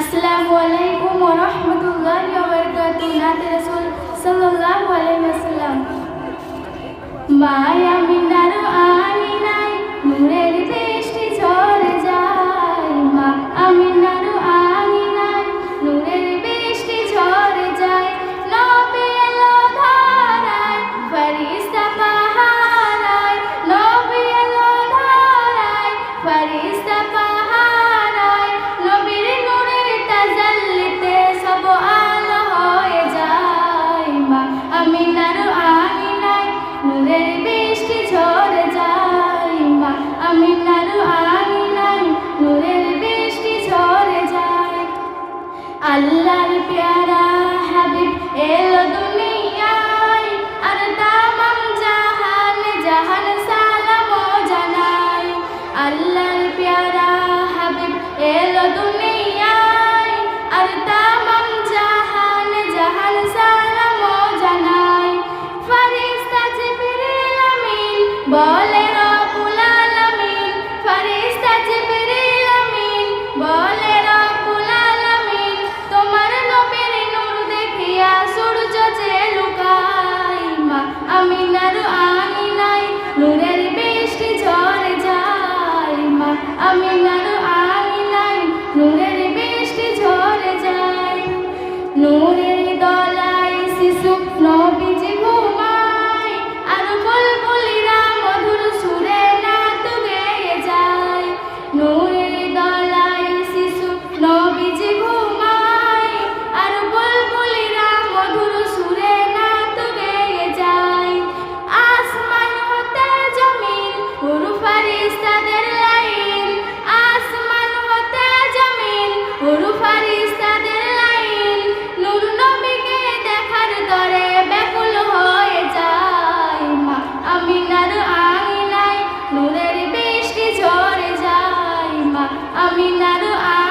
আসসালামু আলাইকুম ওয়া রাহমাতুল্লাহি ওয়া বারাকাতুহু নাতে রাসূল সাল্লাল্লাহু আলাইহি ওয়াসাল্লাম মায়া আমিনার আইনায় নূরের বৃষ্টি ঝরে যায় মা। আমিনার আইনায় নূরের বৃষ্টি ঝরে যায়। আল্লাহর পেয়ারা হাবিব এলো দুনিয়ায়, আর তামাম জাহান জাহান সালাম জানায়। আল্লাহর পেয়ারা হাবিব এলো I Amina. Caminado a